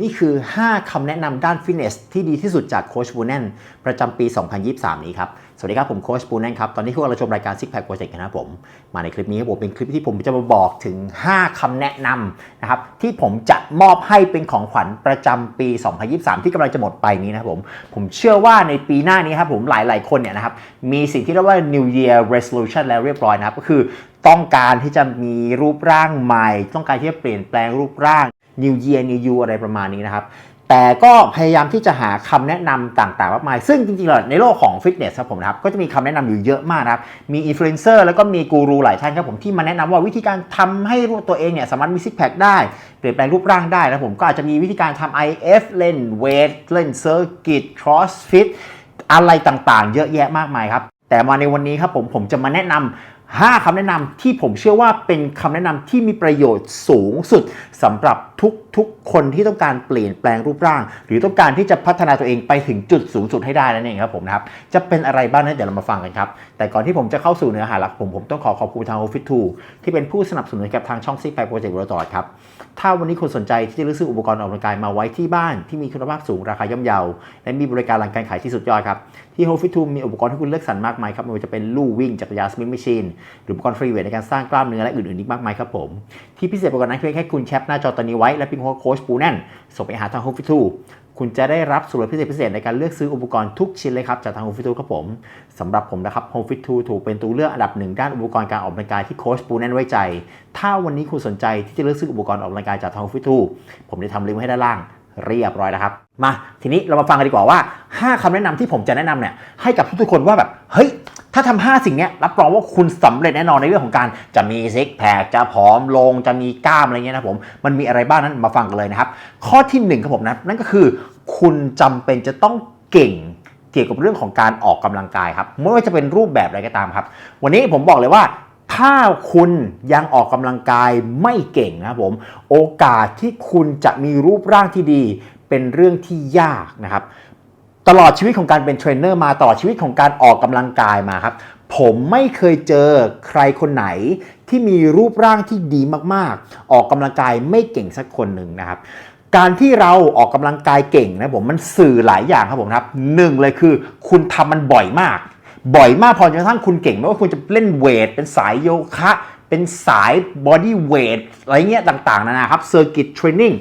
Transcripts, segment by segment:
นี่คือ 5 คำแนะนำด้านฟิตเนสที่ดีที่สุดจากโคชบูแนนประจำปี 2023 นี้ครับ สวัสดีครับ ผมโคชบูแนนครับ ตอนนี้พวกเราชมรายการ Six Pack Project กันนะครับผม มาในคลิปนี้ครับผมเป็นคลิปที่ผมจะมาบอกถึง 5 คำแนะนำนะครับ ที่ผมจะมอบให้เป็นของขวัญประจำปี 2023 ที่กำลังจะหมดไปนี้นะครับผม ผมเชื่อว่าในปีหน้านี้ครับผมหลาย ๆ คนเนี่ยนะครับมีสิ่งที่เรียกว่า New Year Resolution แล้วเรียบร้อยนะครับก็คือต้องการที่จะมีรูปร่างใหม่ ต้องการที่จะเปลี่ยนแปลงรูปร่าง New Year New You อะไรประมาณนี้นะครับ แต่ก็พยายามที่จะหาคำแนะนำต่างๆมากมาย ซึ่งจริงๆแล้วในโลกของฟิตเนสครับผมนะครับ ก็จะมีคำแนะนำอยู่เยอะมากนะครับ มีอินฟลูเอนเซอร์แล้วก็มีกูรูหลายท่านครับผมที่มาแนะนำว่าวิธีการทำให้รูปตัวเองเนี่ยสามารถมีซิกแพคได้ เปลี่ยนแปลงรูปร่างได้นะผมก็อาจจะมีวิธีการทำ IF เล่นเวทเล่นเซอร์กิต crossfit อะไรต่างๆ เยอะแยะมากมายครับแต่มาในวันนี้ครับผมผมจะมาแนะนำ 5คำแนะนำที่ผมเชื่อว่าเป็นคำแนะนำที่มีประโยชน์สูงสุดสำหรับทุกๆคนที่ต้องการเปลี่ยนแปลงรูปร่าง หรือต้องการที่จะพัฒนาตัวเองไปถึงจุดสูงสุดให้ได้นั่นเองครับผมนะครับจะเป็นอะไรบ้างนั้นเดี๋ยวเรามาฟังกันครับ แต่ก่อนที่ผมจะเข้าสู่เนื้อหาหลักผม ผมต้องขอขอบคุณทาง Office 2ที่เป็นผู้สนับสนุนกับทางช่องซิกแพคโปรเจกต์เราตลอดครับถ้าวันนี้คุณสนใจที่จะเลือซื้ออุปกรณ์ออกกำลังกายมาไว้ที่บ้านที่มีคุณภาพสูงราคาย่อมเยาและมีบริการหลังการขายที่สุดยอดครับที่ Home Fit 2มีอุปกรณ์ให้คุณเลือกสรรมากมายครับไม่ว่าจะเป็นลู่วิ่งจักรยานสมิธแมชชีนหรืออุปกรณ์ฟรีเวทในการสร้างกล้ามเนื้อและอื่นๆอีกมากมายครับผมที่พิเศษไปกว่านั้นคือแค่คุณแคปหน้าจอตอนนี้ไว้และพิมพ์ว่าโค้ชปูแน่นส่งไปหาทาง Home Fit 2คุณจะได้รับส่วนลดพิเศษพิเศษในการเลือกซื้ออุปกรณ์ทุกชิ้นเลยครับ จากทาง Home Fit 2ครับผมสำหรับผมนะครับ Home Fit 2ถูกเป็นตัวเลือกอันดับหนึ่งด้านอุปกรณ์การออกกำลังกายที่โค้ชปูแน่นไว้ใจ ถ้าวันนี้คุณสนใจที่จะเลือกซื้ออุปกรณ์ออกกำลังกายจากทาง Home Fit 2ผมได้ทำลิงก์ไว้ให้ด้านล่าง เรียบร้อยแล้วครับ มาทีนี้เรามาฟังกันดีกว่าว่า 5คำแนะนำที่ผมจะแนะนำเนี่ยให้กับทุกๆคนว่าแบบเฮ้ยถ้าทำ5สิ่งนี้รับรองว่าคุณสำเร็จแน่นอนในเรื่องของการจะมีซิกแพคจะผอมลงจะมีกล้ามอะไรเงี้ยนะผมมันมีอะไรบ้างนั้นมาฟังกันเลยนะครับ ข้อที่หนึ่งครับผมนะนั่นก็คือ คุณจำเป็นจะต้องเก่งเกี่ยวกับเรื่องของการออกกำลังกายครับไม่ว่าจะเป็นรูปแบบอะไรก็ตามครับ วันนี้ผมบอกเลยว่า ถ้าคุณยังออกกำลังกายไม่เก่งนะผม โอกาสที่คุณจะมีรูปร่างที่ดี เป็นเรื่องที่ยากนะครับ ตลอดชีวิตของการเป็นเทรนเนอร์มาตลอชีวิตของการออกกำลังกายมาครับ ผมไม่เคยเจอใครคนไหนที่มีรูปร่างที่ดีมากๆ ออกกำลังกายไม่เก่งสักคนหนึ่งนะครับการที่เราออกกำลังกายเก่งนะผมมันสื่อหลายอย่างครับผมครับหนึ่งเลยคือ คุณทำมันบ่อยมาก บ่อยมากพอจนกระทั่งคุณเก่งไม่ว่าคุณจะเล่นเวท เป็นสายโยคะ เป็นสายบอดี้เวทอะไรเงี้ยต่างๆนานาครับเซอร์กิตเทรนนิ่ง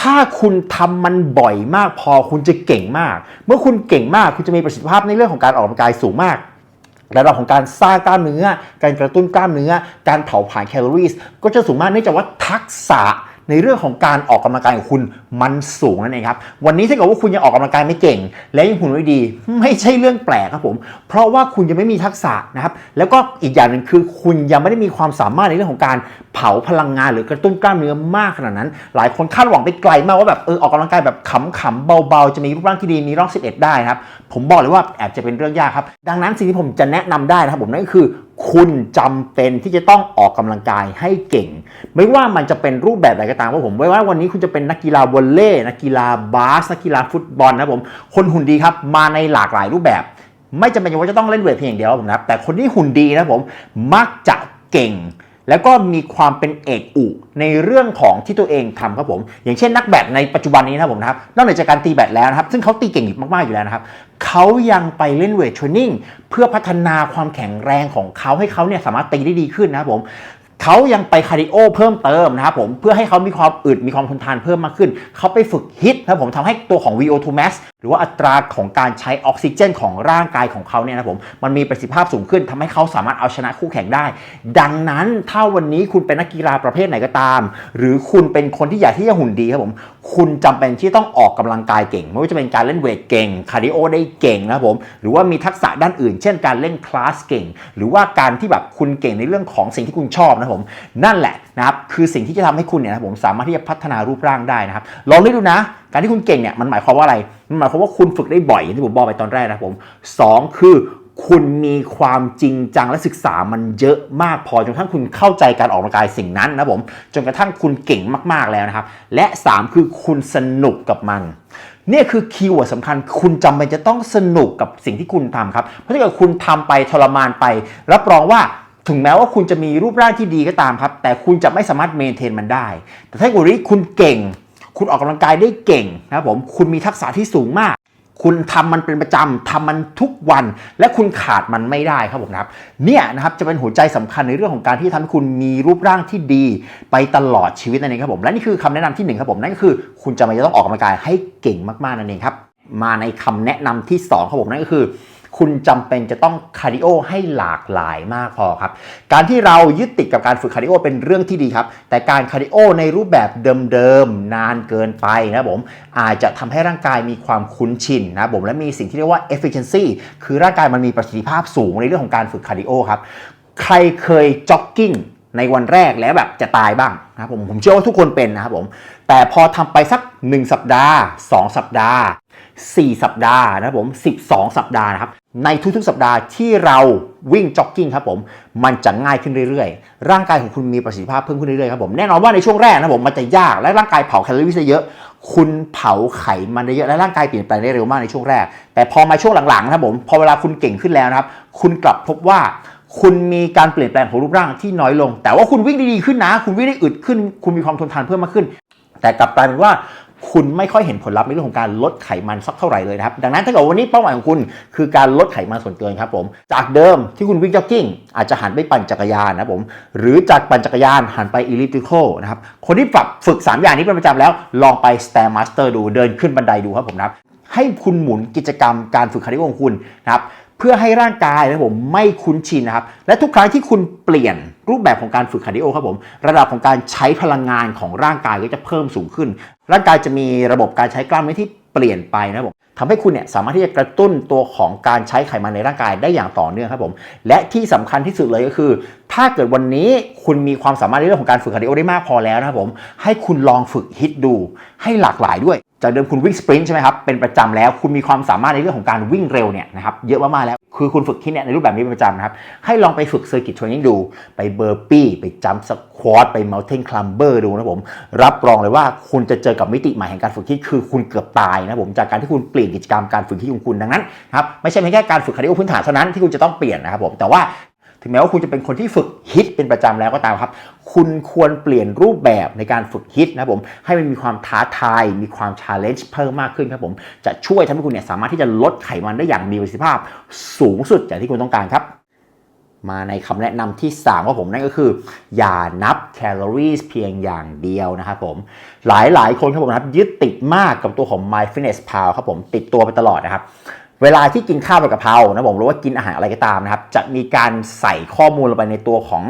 ถ้าคุณทำมันบ่อยมากพอคุณจะเก่งมาก เมื่อคุณเก่งมากคุณจะมีประสิทธิภาพในเรื่องของการออกกำลังกายสูงมากระดับของการสร้างกล้ามเนื้อ การกระตุ้นกล้ามเนื้อ การเผาผลาญแคลอรี่ก็จะสูงมากเนื่องจากว่าทักษะ ในเรื่องของการออกกำลังกายของคุณมันสูงนั่นเองครับ วันนี้ถ้าเกิดว่าคุณยังออกกำลังกายไม่เก่ง และยังหุ่นไม่ดี ไม่ใช่เรื่องแปลกครับผม เพราะว่าคุณยังไม่มีทักษะนะครับ แล้วก็อีกอย่างหนึ่งคือคุณยังไม่ได้มีความสามารถในเรื่องของการ เผาพลังงานหรือกระตุ้นกล้ามเนื้อมากขนาดนั้น หลายคนคาดหวังไปไกลมากว่าแบบเออออกกำลังกายแบบขำๆเบาๆ จะมีรูปร่างที่ดีมีร่อง 11 ได้ครับ ผมบอกเลยว่าแอบจะเป็นเรื่องยากครับ ดังนั้นสิ่งที่ผมจะแนะนำได้นะครับผมนั่นก็คือคุณจำเป็นที่จะต้องออกกำลังกายให้เก่ง ไม่ว่ามันจะเป็นรูปแบบใดก็ตามว่าผมไม่ว่าวันนี้คุณจะเป็นนักกีฬาวอลเลย์นักกีฬาบาสนักกีฬาฟุตบอลนะผมคนหุ่นดีครับมาในหลากหลายรูปแบบ ไม่จำเป็นว่าจะต้องเล่นเวทเพียงอย่างเดียวครับผมนะแต่คนที่หุ่นดีนะผมมักจะเก่ง แล้วก็มีความเป็นเอกอุในเรื่องของที่ตัวเองทำครับผม อย่างเช่นนักแบดในปัจจุบันนี้นะผมนะครับ นอกจากการตีแบดแล้วนะครับ ซึ่งเขาตีเก่งมากๆอยู่แล้วนะครับ เขายังไปเล่นเวทเทรนนิ่งเพื่อพัฒนาความแข็งแรงของเขาให้เขาเนี่ยสามารถตีได้ดีขึ้นนะครับผม เขายังไปคาร์ดิโอเพิ่มเติมนะครับผมเพื่อให้เขามีความอึดมีความทนทานเพิ่มมากขึ้น เขาไปฝึกฮิตนะครับผมทำให้ตัวของ VO2 max หรือว่าอัตราของการใช้ออกซิเจนของร่างกายของเขาเนี่ยนะผมมันมีประสิทธิภาพสูงขึ้นทำให้เขาสามารถเอาชนะคู่แข่งได้ ดังนั้นถ้าวันนี้คุณเป็นนักกีฬาประเภทไหนก็ตาม หรือคุณเป็นคนที่อยากที่จะหุ่นดีครับผม คุณจำเป็นที่ต้องออกกำลังกายเก่ง ไม่ว่าจะเป็นการเล่นเวทเก่งคาร์ดิโอได้เก่งนะครับผมหรือว่ามีทักษะด้านอื่น เช่นการเล่นคลาสเก่ง หรือว่าการที่แบบคุณเก่งในเรื่องของสิ่งที่คุณชอบนะครับผมนั่นแหละนะครับคือสิ่งที่จะทำให้คุณเนี่ยนะผมสามารถที่จะพัฒนารูปร่างได้นะครับลองนึกดูนะ การที่คุณเก่งเนี่ยมันหมายความว่าอะไรมันหมายความว่าคุณฝึกได้บ่อยอย่างที่ผมบอกไปตอนแรกนะครับผมสองคือ คุณมีความจริงจังและศึกษามันเยอะมากพอจนกระทั่งคุณเข้าใจการออกกำลังกายสิ่งนั้นนะผมจนกระทั่งคุณเก่งมากๆแล้วนะครับ และ 3 คือคุณสนุกกับมันนี่คือคีย์เวิร์ดสำคัญ คุณจำเป็นจะต้องสนุกกับสิ่งที่คุณทำครับ เพราะถ้าเกิดคุณทำไปทรมานไป รับรองว่าถึงแม้ว่าคุณจะมีรูปร่างที่ดีก็ตามครับ แต่คุณจะไม่สามารถเมนเทนมันได้ แต่ถ้าเกิดคุณเก่ง คุณออกกำลังกายได้เก่งนะครับผมคุณมีทักษะที่สูงมาก คุณทำมันเป็นประจำทำมันทุกวัน และคุณขาดมันไม่ได้ครับผมนะครับ เนี่ยนะครับจะเป็นหัวใจสำคัญในเรื่องของการที่ทำให้คุณมีรูปร่างที่ดีไปตลอดชีวิตนั่นเองครับผมและนี่คือคำแนะนำที่หนึ่งครับผมนั่นก็คือ คุณจะไม่ต้องออกกำลังกายให้เก่งมากๆนั่นเองครับมาในคำแนะนำที่สองครับผมนั่นก็คือ คุณจำเป็นจะต้องคาร์ดิโอให้หลากหลายมากพอครับ การที่เรายึดติดกับการฝึกคาร์ดิโอเป็นเรื่องที่ดีครับ แต่การคาร์ดิโอในรูปแบบเดิมๆ นานเกินไปนะผมอาจจะทำให้ร่างกายมีความคุ้นชินนะผมและมีสิ่งที่เรียกว่า efficiency คือร่างกายมันมีประสิทธิภาพสูงในเรื่องของการฝึกคาร์ดิโอครับ ใครเคยจ็อกกิ้งในวันแรกแล้วแบบจะตายบ้างนะครับผมผมเชื่อว่าทุกคนเป็นนะครับผมแต่พอทำไปสัก 1 สัปดาห์ 2 สัปดาห์ 4 สัปดาห์นะครับผม 12 สัปดาห์นะครับ ในทุกๆ สัปดาห์ที่เราวิ่งจ็อกกิ้งครับผม มันจะง่ายขึ้นเรื่อยๆ ร่างกายของคุณมีประสิทธิภาพเพิ่มขึ้นเรื่อยๆครับผม แน่นอนว่าในช่วงแรกนะครับผมมันจะยากและร่างกายเผาแคลอรี่ได้เยอะ คุณเผาไขมันได้เยอะและร่างกายเปลี่ยนแปลงได้เร็วมากในช่วงแรก แต่พอมาช่วงหลังๆนะครับผม พอเวลาคุณเก่งขึ้นแล้วนะครับ คุณกลับพบว่าคุณมีการเปลี่ยนแปลงของรูปร่างที่น้อยลง แต่ว่าคุณวิ่งได้ดีขึ้นนะ คุณวิ่งได้อึดขึ้น คุณมีความทนทานเพิ่มมากขึ้น แต่กลับกลายเป็นว่า คุณไม่ค่อยเห็นผลลัพธ์ในเรื่องของการลดไขมันสักเท่าไหร่เลยนะครับ ดังนั้นถ้าเกิดวันนี้เป้าหมายของคุณคือการลดไขมันส่วนเกินครับผม จากเดิมที่คุณวิ่งจ็อกกิ้งอาจจะหันไปปั่นจักรยานนะครับผม หรือจากปั่นจักรยานหันไป elliptical นะครับ คนที่ปรับฝึก 3 อย่างนี้เป็นประจำแล้ว ลองไป stairmaster ดูเดินขึ้นบันไดดูครับผมนะครับให้คุณหมุนกิจกรรมการฝึกคาร์ดิโอของคุณนะครับเพื่อให้ร่างกายนะผมไม่คุ้นชินนะครับและทุกครั้งที่คุณเปลี่ยน รูปแบบของการฝึกคาร์ดิโอครับผม ระดับของการใช้พลังงานของร่างกายก็จะเพิ่มสูงขึ้น ร่างกายจะมีระบบการใช้กล้ามเนื้อที่เปลี่ยนไปนะครับผมทำให้คุณเนี่ยสามารถที่จะกระตุ้นตัวของการใช้ไขมันในร่างกายได้อย่างต่อเนื่องครับผม และที่สำคัญที่สุดเลยก็คือ ถ้าเกิดวันนี้คุณมีความสามารถในเรื่องของการฝึกคาร์ดิโอได้มากพอแล้วนะครับผม ให้คุณลองฝึกฮิตดู ให้หลากหลายด้วย จากเดิมคุณวิ่งสปรินต์ใช่ไหมครับ เป็นประจำแล้ว คุณมีความสามารถในเรื่องของการวิ่งเร็วเนี่ยนะครับ เยอะมากๆแล้ว คือคุณฝึกที่เนี่ยในรูปแบบนี้เป็นประจำนะครับ ให้ลองไปฝึกเซอร์กิตเทรนนิ่งดู ไปเบอร์ปี้ไปจัมป์สควอตไปมัลเทนคลัมเบอร์ดูนะผม รับรองเลยว่าคุณจะเจอกับมิติใหม่แห่งการฝึกที่คือคุณเกือบตายนะผม จากการที่คุณเปลี่ยนกิจกรรมการฝึกที่ของคุณดังนั้นครับไม่ใช่เพียงแค่การฝึกคาร์ดิโอพื้นฐานเท่านั้นที่คุณจะต้องเปลี่ยนนะครับผมแต่ว่า ถึงแม้ว่าคุณจะเป็นคนที่ฝึกฮิตเป็นประจำแล้วก็ตามครับ คุณควรเปลี่ยนรูปแบบในการฝึกฮิตนะครับผมให้มันมีความท้าทาย มีความชาเลนจ์เพิ่มมากขึ้นครับผมจะช่วยทำให้คุณเนี่ยสามารถที่จะลดไขมันได้อย่างมีประสิทธิภาพ สูงสุดอย่างที่คุณต้องการครับ มาในคำแนะนำที่3ของผมนั่นก็คือ อย่านับแคลอรี่เพียงอย่างเดียวนะครับผมหลายหลายๆคนครับผมนะครับยึดติดมากกับตัวของ My Fitness Pal ครับผมติดตัวไปตลอดนะครับ เวลาที่กินข้าวกับกะเพรานะผมหรือว่ากินอาหารอะไรก็ตามนะครับ จะมีการใส่ข้อมูลลงไปในตัวของ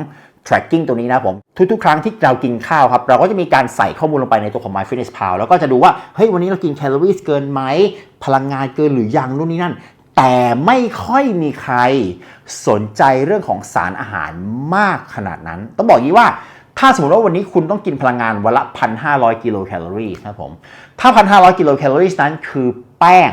tracking ตัวนี้นะผมทุกๆ ครั้งที่เรากินข้าวครับ เราก็จะมีการใส่ข้อมูลลงไปในตัวของ MyFitnessPal แล้วก็จะดูว่า เฮ้ย วันนี้เรากินแคลอรี่เกินไหม พลังงานเกินหรือยังนู่นนี่นั่น แต่ไม่ค่อยมีใครสนใจเรื่องของสารอาหารมากขนาดนั้น ต้องบอกงี้ว่าถ้าสมมติว่าวันนี้คุณต้องกินพลังงานวันละ 1,500 กิโลแคลอรี่นะผมถ้า 1,500 กิโลแคลอรี่นั้นคือแป้ง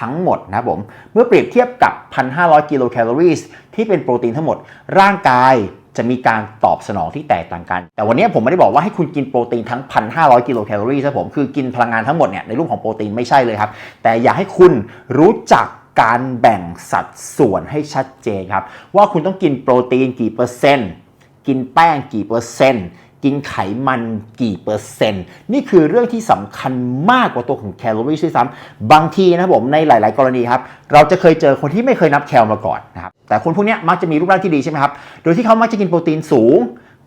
ทั้งหมดนะผม เมื่อเปรียบเทียบกับ 1,500 กิโลแคลอรี่ที่เป็นโปรตีนทั้งหมด ร่างกายจะมีการตอบสนองที่แตกต่างกัน แต่วันนี้ผมไม่ได้บอกว่าให้คุณกินโปรตีนทั้ง 1,500 กิโลแคลอรี่ครับผม คือกินพลังงานทั้งหมดเนี่ยในรูปของโปรตีนไม่ใช่เลยครับ แต่อยากให้คุณรู้จักการแบ่งสัดส่วนให้ชัดเจนครับ ว่าคุณต้องกินโปรตีนกี่เปอร์เซ็นต์ กินแป้งกี่เปอร์เซ็นต์ กินไขมันกี่เปอร์เซ็นต์ นี่คือเรื่องที่สำคัญมากกว่าตัวของแคลอรี่ด้วยซ้ำบางทีนะผมในหลาย ๆ กรณีครับ เราจะเคยเจอคนที่ไม่เคยนับแคลมาก่อนนะครับ แต่คนพวกนี้มักจะมีรูปร่างที่ดีใช่ไหมครับ โดยที่เขามักจะกินโปรตีนสูง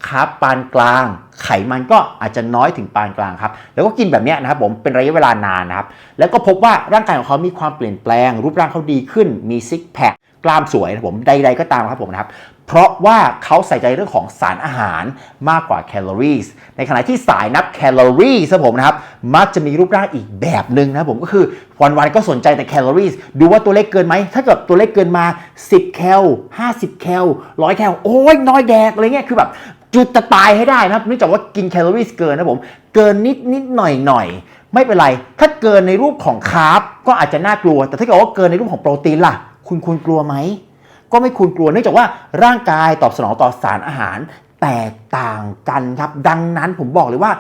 คาร์บปานกลาง ไขมันก็อาจจะน้อยถึงปานกลางครับ แล้วก็กินแบบนี้นะครับผมเป็นระยะเวลานานนะครับ แล้วก็พบว่าร่างกายของเขามีความเปลี่ยนแปลง รูปร่างเขาดีขึ้น มีซิกแพคกล้ามสวยนะผมใด ๆ ก็ตามครับผมนะครับ เพราะว่าเขาใส่ใจเรื่องของสารอาหารมากกว่าแคลอรี่ในขณะที่สายนับแคลอรี่ครับผมนะครับ มักจะมีรูปร่างอีกแบบหนึ่งนะผมก็คือวันๆก็สนใจแต่แคลอรี่ดูว่าตัวเลขเกินไหม ถ้าเกิดตัวเลขเกินมา 10 แคล 50 แคล 100 แคล โอ้ยน้อยแดกอะไรเงี้ยคือแบบจุดจะตายให้ได้นะครับเนื่องจากว่ากินแคลอรี่เกินนะผม เกินนิดนิดหน่อยหน่อยไม่เป็นไร ถ้าเกินในรูปของคาร์บก็อาจจะน่ากลัว แต่ถ้าเกิดว่าเกินในรูปของโปรตีนล่ะ คุณควรกลัวไหม ก็ไม่ควรกลัวเนื่องจากว่าร่างกายตอบสนองต่อสารอาหารแตกต่างกันครับดังนั้นผมบอกเลยว่า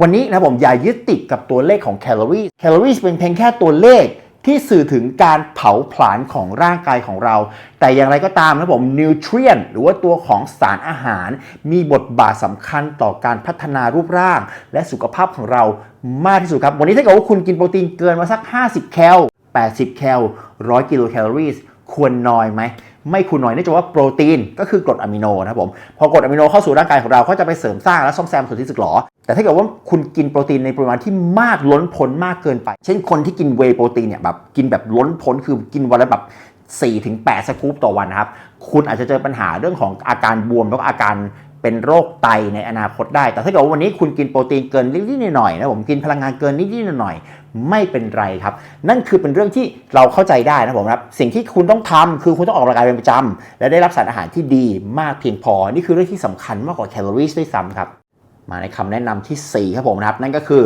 วันนี้นะผมอย่ายึดติดกับตัวเลขของแคลอรี่แคลอรี่เป็นเพียงแค่ตัวเลขที่สื่อถึงการเผาผลาญของร่างกายของเรา แต่อย่างไรก็ตามนะผมนิวทรีนหรือว่าตัวของสารอาหาร มีบทบาทสำคัญต่อการพัฒนารูปร่าง และสุขภาพของเรามากที่สุดครับ วันนี้ถ้าเกิดว่าคุณกินโปรตีนเกินมาสัก 50 แคล 80 แคล 100 กิโลแคลอรี่ควรน้อยไหม ไม่ควรน้อยเนื่องจากว่าโปรตีนก็คือกรดอะมิโนนะครับผมพอกรดอะมิโนเข้าสู่ร่างกายของเราก็จะไปเสริมสร้างและซ่อมแซมส่วนที่สึกหรอ แต่ถ้าเกิดว่าคุณกินโปรตีนในปริมาณที่มากล้นพ้นมากเกินไป เช่นคนที่กินเวโปรตีนเนี่ยแบบกินแบบล้นพ้นคือกินวันละแบบ4-8สกู๊ปต่อวันนะครับคุณอาจจะเจอปัญหาเรื่องของอาการบวมแล้วก็อาการ เป็นโรคไตในอนาคตได้ แต่ถ้าเกิดว่าวันนี้คุณกินโปรตีนเกินนิดๆหน่อยๆนะผมกินพลังงานเกินนิดๆหน่อยๆไม่เป็นไรครับ นั่นคือเป็นเรื่องที่เราเข้าใจได้นะผมครับสิ่งที่คุณต้องทำคือคุณต้องออกกำลังกายเป็นประจำและได้รับสารอาหารที่ดีมากเพียงพอ นี่คือเรื่องที่สำคัญมากกว่าแคลอรี่ด้วยซ้ำครับมาในคำแนะนำทีสี่ 4 ครับผมนะครับนั่นก็คือ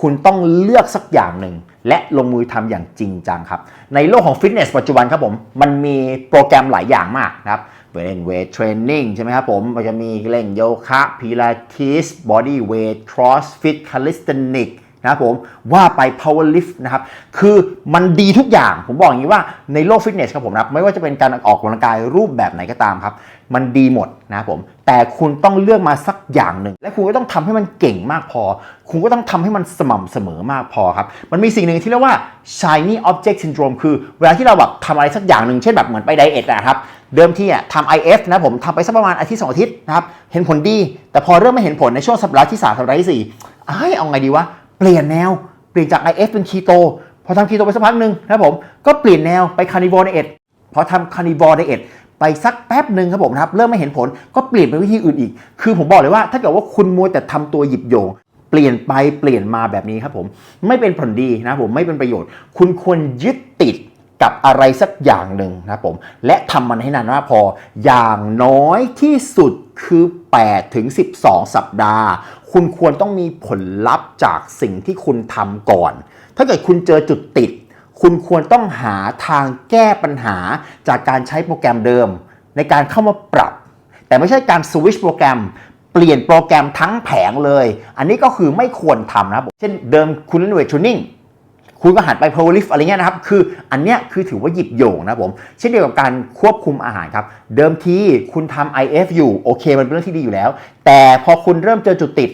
คุณต้องเลือกสักอย่างหนึ่ง และลงมือทำอย่างจริงจังครับ ในโลกของฟิตเนสปัจจุบันครับผม มันมีโปรแกรมหลายอย่างมากนะครับ เล่นเวทเทรนนิ่งใช่ไหมครับผมมันจะมีเล่นโยคะพิลาทิสบอดี้เวทครอสฟิตคาลิสเทนิกนะครับผมว่าไป power lift นะครับ คือมันดีทุกอย่างผมบอกอย่างนี้ว่าในโลกฟิตเนสครับผมนะไม่ว่าจะเป็นการออกกำลังกายรูปแบบไหนก็ตามครับ มันดีหมดนะครับผมแต่คุณต้องเลือกมาสักอย่างหนึ่ง และคุณก็ต้องทำให้มันเก่งมากพอ คุณก็ต้องทำให้มันสม่ำเสมอมากพอครับ มันมีสิ่งหนึ่งที่เรียกว่า shiny object syndrome คือเวลาที่เราแบบทำอะไรสักอย่างหนึ่งเช่นแบบเหมือนไปไดเอทนะครับ เดิมทีอะทำ IF นะผมทำไปสักประมาณอาทิตย์สองอาทิตย์นะครับเห็นผลดี แต่พอเริ่มไม่เห็นผลในช่วงสัปดาห์ที่3สัปดาห์ที่4เอ้ยเอาไงดีวะเปลี่ยนแนวเปลี่ยนจาก IF เป็นคีโตพอทำคีโตไปสักพักหนึ่งนะผมก็เปลี่ยนแนวไปคาร์นิวอร์ไดเอทพอทำคาร์นิวอร์ไดเอทไปสักแป๊บหนึ่งครับผมนะครับเริ่มไม่เห็นผลก็เปลี่ยนเป็นวิธีอื่นอีก คือผมบอกเลยว่าถ้าเกิดว่าคุณมัวแต่ทำตัวหยิบโยงเปลี่ยนไปเปลี่ยนมาแบบนี้ครับผมไม่เป็นผลดีนะผมไม่เป็นประโยชน์ คุณควรยึดติด กับอะไรสักอย่างหนึ่งนะครับผม และทำมันให้นานมากพออย่างน้อยที่สุดคือ8ถึง12 สัปดาห์ คุณควรต้องมีผลลัพธ์จากสิ่งที่คุณทำก่อน ถ้าเกิดคุณเจอจุดติด คุณควรต้องหาทางแก้ปัญหาจากการใช้โปรแกรมเดิม ในการเข้ามาปรับ แต่ไม่ใช่การสวิชโปรแกรมเปลี่ยนโปรแกรมทั้งแผงเลย อันนี้ก็คือไม่ควรทำนะครับเช่นเดิมคุณเล่นเวทเทรนนิ่ง คุณก็หันไป power lift อะไรเงี้ยนะครับ คืออันเนี้ยคือถือว่าหยิบโยงนะผม เช่นเดียวกับการควบคุมอาหารครับ เดิมทีคุณทำ IF อยู่โอเค มันเป็นเรื่องที่ดีอยู่แล้ว แต่พอคุณเริ่มเจอจุดติด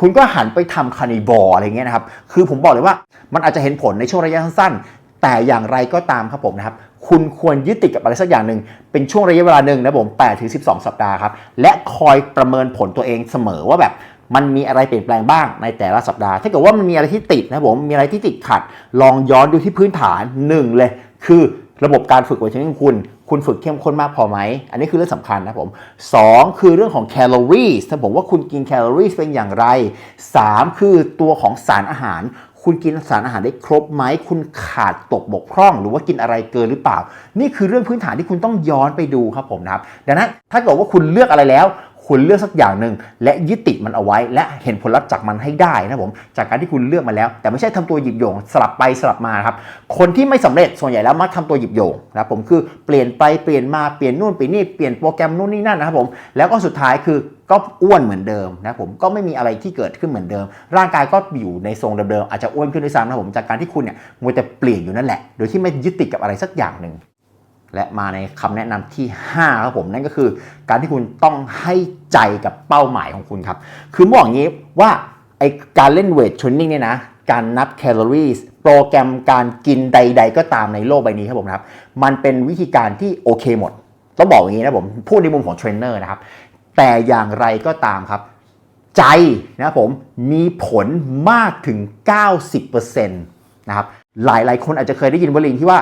คุณก็หันไปทำคานิบอรอะไรเงี้ยนะครับ คือผมบอกเลยว่ามันอาจจะเห็นผลในช่วงระยะสั้นๆ แต่อย่างไรก็ตามครับผมนะครับคุณควรยึดติดกับอะไรสักอย่างหนึ่ง เป็นช่วงระยะเวลาหนึ่งนะผม8ถึง12 สัปดาห์ครับ และคอยประเมินผลตัวเองเสมอว่าแบบ มันมีอะไรเปลี่ยนแปลงบ้างในแต่ละสัปดาห์ ถ้าเกิดว่ามันมีอะไรที่ติดนะผมมีอะไรที่ติดขัด ลองย้อนดูที่พื้นฐานหนึ่งเลย คือระบบการฝึกเวทเทรนนิ่งของคุณคุณฝึกเข้มข้นมากพอไหม อันนี้คือเรื่องสำคัญนะผมสองคือเรื่องของแคลอรี่ถ้าผมว่าคุณกินแคลอรี่เป็นอย่างไรสามคือตัวของสารอาหาร คุณกินสารอาหารได้ครบไหม คุณขาดตกบกพร่อง หรือว่ากินอะไรเกินหรือเปล่า นี่คือเรื่องพื้นฐานที่คุณต้องย้อนไปดูครับผมนะครับ ดังนั้นถ้าเกิดว่าคุณเลือกอะไรแล้ว คุณเลือกสักอย่างหนึ่งและยึดติดมันเอาไว้ และเห็นผลลัพธ์จากมันให้ได้นะผมจากการที่คุณเลือกมาแล้ว แต่ไม่ใช่ทำตัวหยิบโยงสลับไปสลับมาครับคนที่ไม่สำเร็จส่วนใหญ่แล้วมักทำตัวหยิบโยงนะครับผมคือเปลี่ยนไปเปลี่ยนมาเปลี่ยนนู่นเปลี่ยนนี่เปลี่ยนโปรแกรมนู่นนี่นั่นนะครับผมแล้วก็สุดท้ายคือก็อ้วนเหมือนเดิมนะครับผมก็ไม่มีอะไรที่เกิดขึ้นเหมือนเดิม ร่างกายก็อยู่ในทรงเดิมๆอาจจะอ้วนขึ้นด้วยซ้ำนะครับผมจากการที่คุณเนี่ยมัวแต่เปลี่ยนอยู่นั่นแหละ โดยที่ไม่ยึดติดกับอะไรสักอย่างหนึ่ง และมาในคำแนะนำที่ 5 ครับผม นั่นก็คือ การที่คุณต้องให้ใจกับเป้าหมายของคุณครับ คือบอกอย่างนี้ว่าไอการเล่นเวทเทรนนิ่งเนี่ยนะการนับแคลอรี่โปรแกรมการกินใด ๆ ก็ตามในโลกใบนี้ครับผมนะครับ มันเป็นวิธีการที่โอเคหมด ต้องบอกอย่างนี้นะผม พูดในมุมของเทรนเนอร์นะครับ แต่อย่างไรก็ตามครับ ใจนะครับผมมีผลมากถึง 90%นะครับ หลายๆ คนอาจจะเคยได้ยินวลีที่ว่า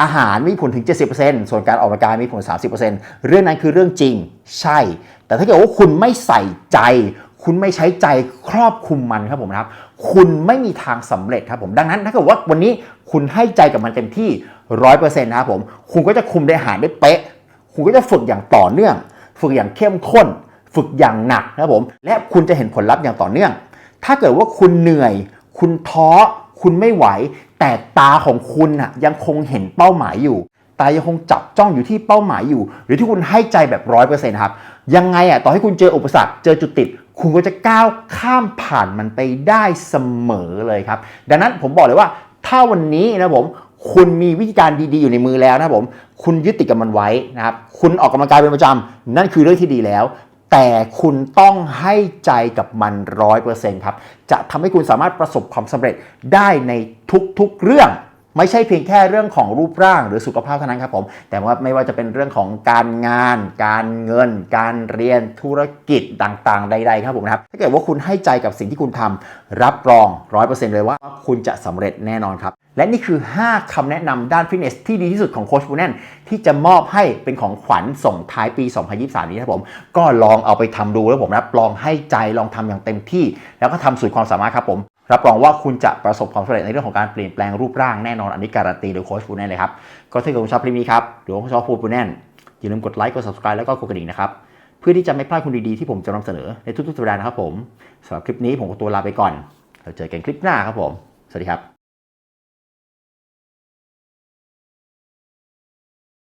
อาหารมีผลถึง 70%ส่วนการออกกำลังกายมีผล 30%เรื่องนั้นคือเรื่องจริงใช่ แต่ถ้าเกิดว่าคุณไม่ใส่ใจ คุณไม่ใช้ใจครอบคลุมมันครับผมนะครับ คุณไม่มีทางสำเร็จครับผม ดังนั้นถ้าเกิดว่าวันนี้คุณให้ใจกับมันเต็มที่ 100%นะครับผม คุณก็จะคุมได้อาหารได้เป๊ะ คุณก็จะฝึกอย่างต่อเนื่อง ฝึกอย่างเข้มข้น ฝึกอย่างหนักนะครับผม และคุณจะเห็นผลลัพธ์อย่างต่อเนื่อง ถ้าเกิดว่าคุณเหนื่อย คุณท้อ คุณไม่ไหว แต่ตาของคุณน่ะยังคงเห็นเป้าหมายอยู่ ตายังคงจับจ้องอยู่ที่เป้าหมายอยู่ หรือที่คุณให้ใจแบบร้อยเปอร์เซ็นต์ครับยังไงอะต่อให้คุณเจออุปสรรคเจอจุดติด คุณก็จะก้าวข้ามผ่านมันไปได้เสมอเลยครับ ดังนั้นผมบอกเลยว่า ถ้าวันนี้นะผมคุณมีวิธีการดีๆอยู่ในมือแล้วนะผม คุณยึดติดกับมันไว้นะครับ คุณออกกำลังกายเป็นประจำ นั่นคือเรื่องที่ดีแล้ว แต่คุณต้องให้ใจกับมันร้อยเปอร์เซ็นต์ครับ จะทำให้คุณสามารถประสบความสำเร็จได้ในทุกๆเรื่อง ไม่ใช่เพียงแค่เรื่องของรูปร่างหรือสุขภาพเท่านั้นครับผม แต่ว่าไม่ว่าจะเป็นเรื่องของการงาน การเงิน การเรียนธุรกิจต่างๆ ใด ๆ ครับผมนะครับ ถ้าเกิดว่าคุณให้ใจกับสิ่งที่คุณทำรับรอง 100%เลยว่าคุณจะสำเร็จแน่นอนครับ และนี่คือ 5คำแนะนำด้านฟิตเนสที่ดีที่สุดของโคชบูแนนที่จะมอบให้เป็นของขวัญส่งท้ายปี 2023 นี้นะครับผม ก็ลองเอาไปทำดูแล้วผมนะครับลองให้ใจลองทำอย่างเต็มที่ แล้วก็ทำสุดความสามารถครับผม รับรองว่าคุณจะประสบความสำเร็จในเรื่องของการเปลี่ยนแปลงรูปร่างแน่นอนอันนี้การันตีโดยโค้ชปูแนนเลยครับ ก็ถ้าเกิดคุณชอบคลิปนี้ครับหรือว่าคุณชอบพูดปูแนนอย่าลืมกดไลค์กด subscribe แล้วก็กดกระดิ่งนะครับเพื่อที่จะไม่พลาดคุณดีๆที่ผมจะนำเสนอในทุกๆสัปดาห์นะครับผมสำหรับคลิปนี้ผมขอตัวลาไปก่อนเราเจอกันคลิปหน้าครับผมสวัสดีครับ